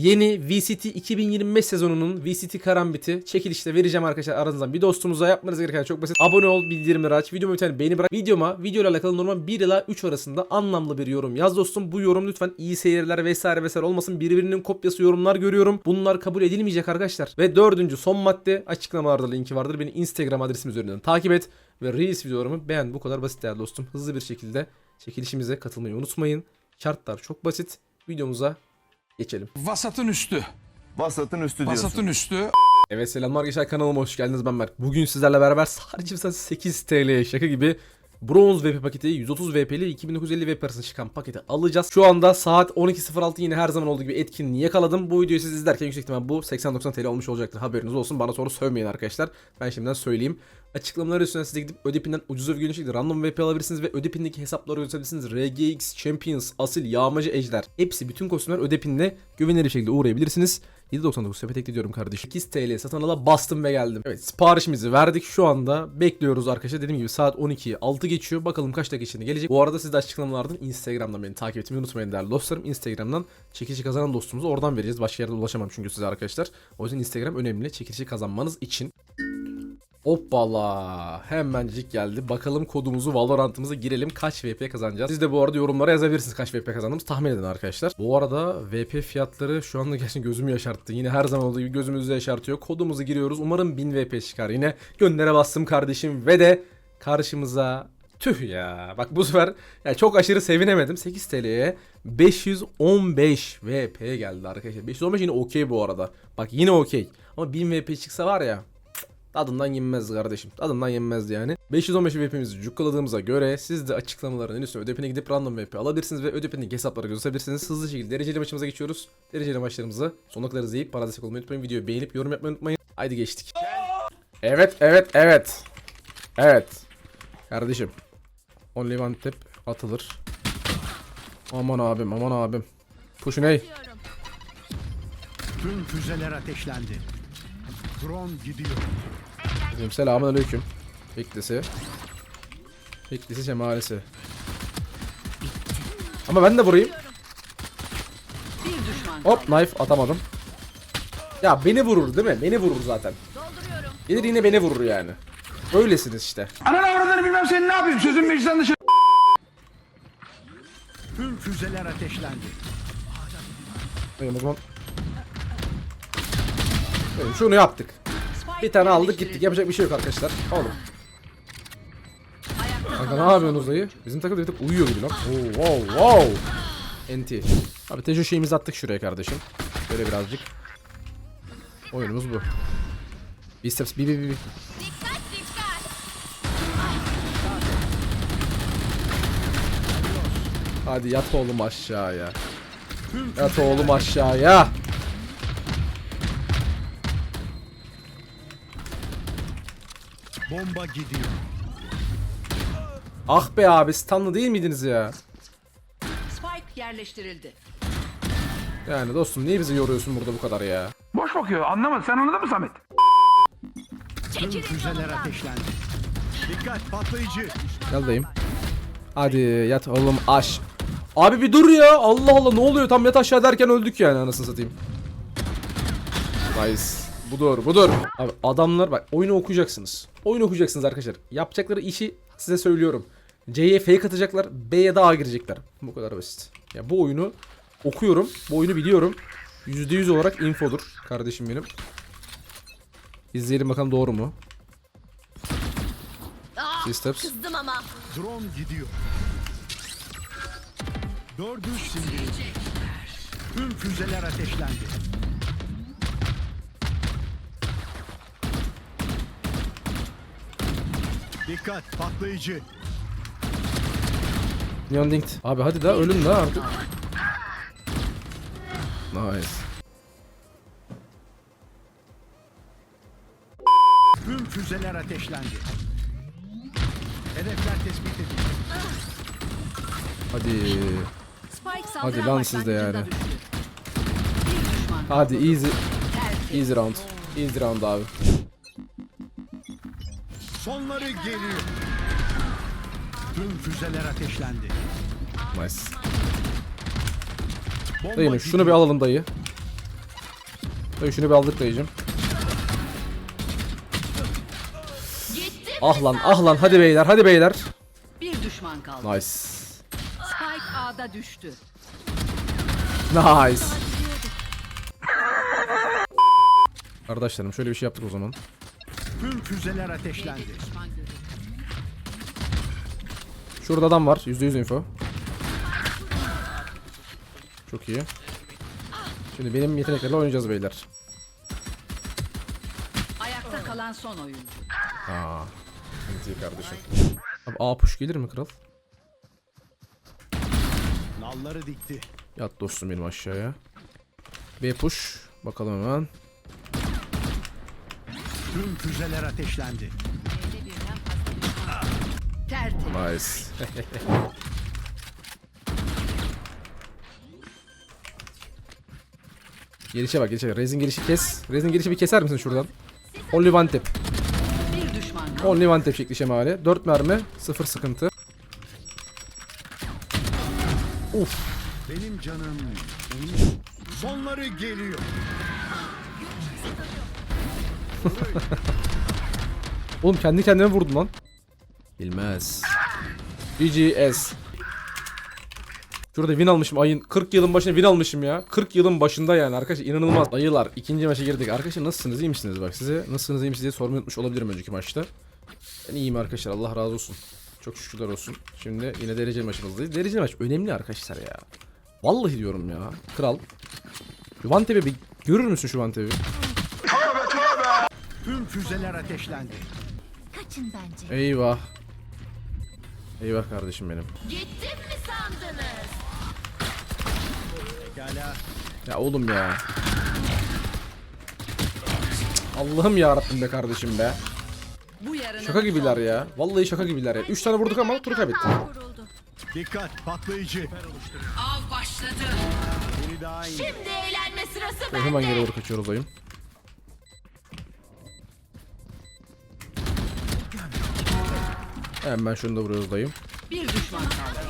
Yeni VCT 2025 sezonunun VCT Karambit'i çekilişte vereceğim arkadaşlar aranızdan bir dostumuza yapmanız gereken çok basit. Abone ol, bildirimleri aç, videomu bir tane beğeni bırak. Videoma, video ile alakalı normal 1 ila 3 arasında anlamlı bir yorum yaz dostum. Bu yorum lütfen iyi seyirler vesaire vesaire olmasın. Birbirinin kopyası yorumlar görüyorum. Bunlar kabul edilmeyecek arkadaşlar. Ve dördüncü son madde açıklamalarda linki vardır. Beni Instagram adresim üzerinden takip et. Ve Reels videolarımı beğen. Bu kadar basit değerli dostum. Hızlı bir şekilde çekilişimize katılmayı unutmayın. Şartlar çok basit. Videomuza geçelim. Vasatın üstü. Vasatın üstü diyorsun. Vasatın üstü. Evet selamlar arkadaşlar kanalıma hoş geldiniz ben Berk. Bugün sizlerle beraber sadece mesela 8 TL şaka gibi Bronz VP paketi 130 VP'li 2950 VP arasında çıkan paketi alacağız. Şu anda saat 12.06 yine her zaman olduğu gibi etkinliği yakaladım. Bu videoyu siz izlerken yüksek ihtimal bu 80-90 TL olmuş olacaktır. Haberiniz olsun. Bana sonra sövmeyin arkadaşlar. Ben şimdiden söyleyeyim. Açıklamalar üstüne size gidip Ödipin'den ucuz güvenli şekilde random VP alabilirsiniz ve Ödipin'deki hesapları gösterebilirsiniz. RGX, Champions, Asil, Yağmacı, Ejder. Hepsi bütün kostümler Ödipin'de güvenilir şekilde uğrayabilirsiniz. 7.99 sepet ekliyorum kardeşim. 8 TL satın ala bastım ve geldim. Evet siparişimizi verdik. Şu anda bekliyoruz arkadaşlar. Dediğim gibi saat 12'yi 6 geçiyor. Bakalım kaç dakika içinde gelecek. Bu arada siz de açıklamalardan Instagram'dan beni takip etmeyi unutmayın değerli dostlarım. Instagram'dan çekilişi kazanan dostumuzu oradan vereceğiz. Başka yerden ulaşamam çünkü size arkadaşlar. O yüzden Instagram önemli çekilişi kazanmanız için. Hoppala. Hemencik geldi. Bakalım kodumuzu Valorant'ımıza girelim. Kaç VP kazanacağız? Siz de bu arada yorumlara yazabilirsiniz kaç VP kazandığımızı tahmin edin arkadaşlar. Bu arada VP fiyatları şu anda gerçekten gözümü yaşarttı. Yine her zaman olduğu gibi gözümüzü yaşartıyor. Kodumuzu giriyoruz. Umarım 1000 VP çıkar. Yine göndere bastım kardeşim ve de karşımıza Tüh ya. Bak bu sefer ya çok aşırı sevinemedim. 8 TL'ye 515 VP geldi arkadaşlar. 515 yine okey bu arada. Bak yine okey. Ama 1000 VP çıksa var ya Tadından yenmez kardeşim. Tadından yenmezdi yani. 515 VP'mizi cukkaladığımıza göre siz de açıklamaların en üstüne ödepine gidip random VP alabilirsiniz ve ödepindeki hesapları gösterebilirsiniz. Hızlı şekilde dereceli maçımıza geçiyoruz. Dereceli maçlarımızı sonuna kadar izleyip bana destek olmayı unutmayın. Videoyu beğenip yorum yapmayı unutmayın. Haydi geçtik. Evet evet evet. Evet. Kardeşim. Only one tap atılır. Aman abim aman abim. Push ney? Tüm füzeler ateşlendi. Drone gidiyor. Dedim selamun aleyküm. Beklesi. Beklesi şemalesi. Ama ben de vurayım. Hop knife atamadım. Ya beni vurur değil mi? Beni vurur zaten. Gelir yine beni vurur yani. Öylesiniz işte. Ananı avradını bilmem seni ne yapayım sözün meclisten dışarı. Tüm füzeler ateşlendi. Benim o zaman. Benim şunu yaptık. Bir tane aldık gittik. Yapacak bir şey yok arkadaşlar. Oğlum. Kanka ne yapıyorsunuz dayı? Bizim takım tık uyuyor gibi lan. Oo, wow wow. NT. Abi tejo şeyimizi attık şuraya kardeşim. Böyle birazcık. Oyunumuz bu. Bir bir bir. bir. Hadi yat oğlum aşağıya. Yat oğlum aşağıya. Bomba gidiyor. Ah be abi stunlı değil miydiniz ya? Spike yerleştirildi. Yani dostum niye bizi yoruyorsun burada bu kadar ya? Boş bakıyor anlamadı sen anladın mı Samet? Tüm füzeler ateşlendi. Dikkat patlayıcı. Gel dayım. Hadi yat oğlum aş. Abi bir dur ya. Allah Allah ne oluyor? Tam yat aşağı derken öldük yani anasını satayım. Nice. Budur budur. Abi adamlar bak oyunu okuyacaksınız. Oyunu okuyacaksınız arkadaşlar. Yapacakları işi size söylüyorum. C'ye fake atacaklar. B'ye de A girecekler. Bu kadar basit. Ya bu oyunu okuyorum. Bu oyunu biliyorum. %100 olarak infodur kardeşim benim. İzleyelim bakalım doğru mu? Two steps. Kızdım ama. Drone gidiyor. Dördü sindirildi. Tüm füzeler ateşlendi. Dikkat patlayıcı. Neon Linked. Abi hadi daha ölün daha artık. Nice. Tüm füzeler ateşlendi. Hedefler tespit edildi. Hadi. Spike Hadi lan siz de yani. Hadi easy. Easy round. Easy round abi. Sonları geliyor. Tüm füzeler ateşlendi. Nice. Bomba Dayı şunu bir alalım dayı. Dayı şunu bir aldık dayıcım. Ah lan ah lan hadi beyler hadi beyler. Bir düşman kaldı. Nice. Spike A'da düştü. Nice. Arkadaşlarım şöyle bir şey yaptık o zaman. Tüm füzeler ateşlendi. Şurada adam var. %100 info. Çok iyi. Şimdi benim yeteneklerle oynayacağız beyler. Ayakta kalan son oyuncu. Aa. Sıkıntı kardeşim. Abi A push gelir mi kral? Nalları dikti. Yat dostum benim aşağıya. B push. Bakalım hemen. Tüm füzeler ateşlendi. Tertemiz. Nice. gelişe bak gelişe. Rezin gelişi kes. Rezin gelişi bir keser misin şuradan? Only one kaldı. Only one tap şekli şemali. 4 mermi. 0 sıkıntı. Benim canım. Sonları geliyor. Oğlum kendi kendime vurdum lan. Bilmez. BGS. Şurada win almışım ayın 40 yılın başında win almışım ya. 40 yılın başında yani arkadaşlar inanılmaz. Dayılar ikinci maça girdik. Arkadaşlar nasılsınız iyi misiniz bak size nasılsınız iyi misiniz diye sormayı unutmuş olabilirim önceki maçta. Ben iyiyim arkadaşlar Allah razı olsun. Çok şükürler olsun. Şimdi yine dereceli maçımızdayız. Dereceli maç önemli arkadaşlar ya. Vallahi diyorum ya. Kral. Şu Van Tepe bir görür müsün şu Van Tepe'yi? Tüm füzeler ateşlendi. Kaçın bence. Eyvah. Eyvah kardeşim benim. Gittim mi sandınız? Pekala. Ya oğlum ya. Allah'ım ya Rabbim be kardeşim be. Bu yarının Şaka gibiler ya. Vallahi şaka gibiler ya. 3 tane vurduk ama turu kaybettik. Kuruldu. Dikkat patlayıcı. av başladı. Daha. Şimdi eğlenme sırası Ve hemen geri bende. doğru kaçıyoruz oyun. Hemen şunu da vuruyoruz dayım. Bir düşman kaldı.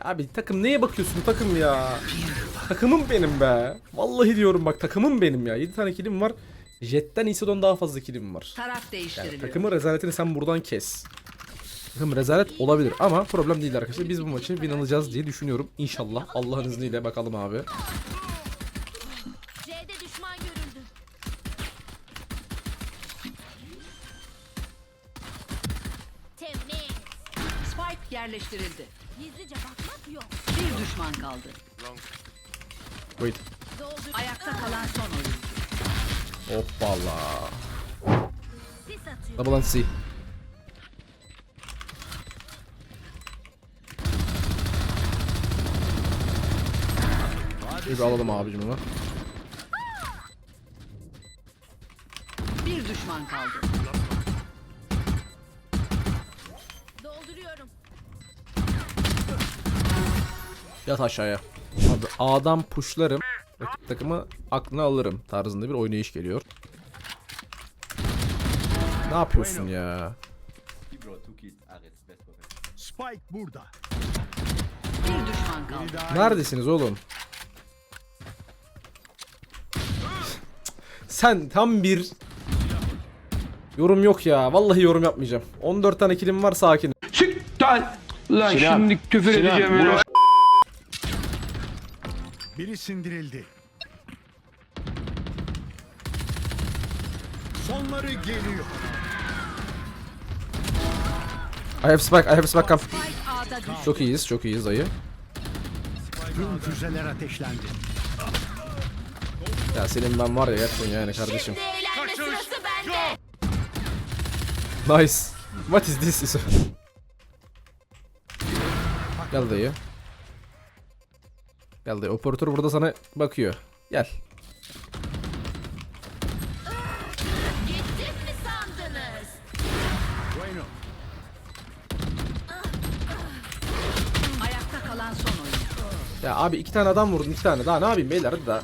Abi takım neye bakıyorsun takım ya? Takımım benim be. Vallahi diyorum bak takımım benim ya. 7 tane kilim var. Jet'ten Isidon daha fazla kilim var. Taraf Yani değiştiriliyor. takımın rezaletini sen buradan kes. Takım rezalet olabilir ama problem değil arkadaşlar. Biz bu maçı win alacağız diye düşünüyorum. İnşallah Allah'ın izniyle bakalım abi. Yerleştirildi. Gizlice bakmak yok. Bir düşman kaldı. Wait. Doldur. Ayakta kalan son oyuncu. Hoppala. Sis atıyor. Double and C. Bir alalım abicim onu. Bir düşman kaldı. Dolduruyorum. Yat aşağıya. Abi A'dan pushlarım. Rakip takımı aklına alırım tarzında bir oynayış geliyor. Ne yapıyorsun ya? Spike burada. Bir düşman kaldı. Neredesiniz oğlum? Sen tam bir yorum yok ya. Vallahi yorum yapmayacağım. 14 tane kilim var sakin. Çık lan. Lan şimdi küfür edeceğim. Biri sindirildi. Sonları geliyor. I have spike, I have spike come. Çok iyiyiz, çok iyiyiz dayı. Tüm füzeler ateşlendi. Ya senin ben var ya gerçekten yani kardeşim. Nice. What is this? is- Gel dayı. Gel dayı. Operatör burada sana bakıyor. Gel. Gittim mi sandınız? Bueno. Ayakta kalan son oyuncu. Ya abi iki tane adam vurdun iki tane. Daha ne yapayım beyler hadi daha.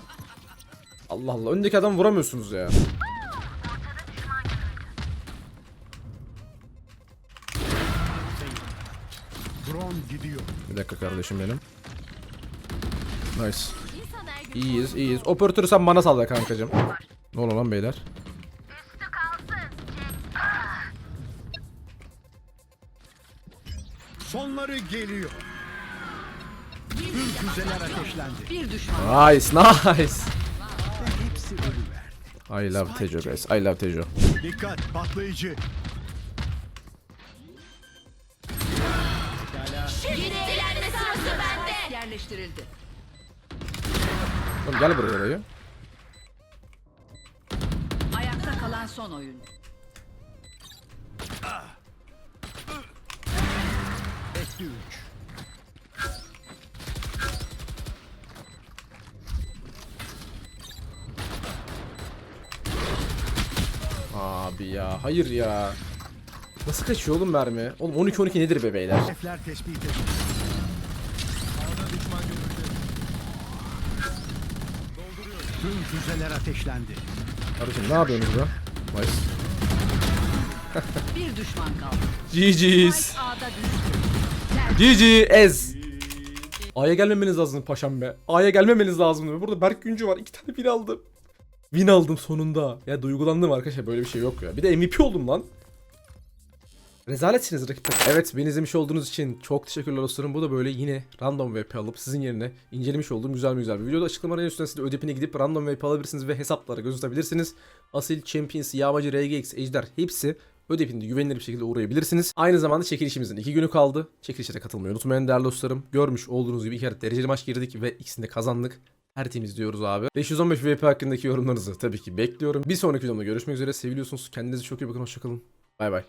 Allah Allah. Öndeki adam vuramıyorsunuz ya. Drone gidiyor. Bir dakika kardeşim benim. Nice. İyiyiz iyiyiz. Operatörü sen bana salla kankacım. Ne oluyor lan beyler? Sonları geliyor. Tüm füzeler ateşlendi. Bir düşman. Nice nice. I love Tejo guys. I love Tejo. Dikkat patlayıcı. Şimdi eğlenme sırası bende. Yerleştirildi. Oğlum gel buraya orayı. Ayakta kalan son oyun. Etti. Abi ya hayır ya. Nasıl kaçıyor oğlum mermi? Oğlum 12-12 nedir be beyler? Hedefler tespit edildi. Tüm füzeler ateşlendi. Kardeşim ne yapıyorsunuz be? Nice. Bir düşman kaldı. GG's. Spike A'da düştü. GG ez. A'ya gelmemeniz lazım paşam be. A'ya gelmemeniz lazım. Burada Berk Güncü var. İki tane win aldım. Win aldım sonunda. Ya duygulandım arkadaşlar böyle bir şey yok ya. Bir de MVP oldum lan. Rezaletsiniz rakipler. Evet beni izlemiş olduğunuz için çok teşekkürler dostlarım. Bu da böyle yine random VP alıp sizin yerine incelemiş olduğum güzel bir güzel bir videoda açıklamaların üstüne siz de ödepine gidip random VP alabilirsiniz ve hesaplara göz atabilirsiniz. Asil, Champions, Yağmacı, RGX, Ejder hepsi ödepinde güvenilir bir şekilde uğrayabilirsiniz. Aynı zamanda çekilişimizin iki günü kaldı. Çekilişlere katılmayı unutmayın değerli dostlarım. Görmüş olduğunuz gibi iki kere dereceli maç girdik ve ikisini de kazandık. Tertemiz diyoruz abi. 515 VP hakkındaki yorumlarınızı tabii ki bekliyorum. Bir sonraki videomda görüşmek üzere. Seviliyorsunuz. Kendinize çok iyi bakın. Hoşçakalın. Bay bay.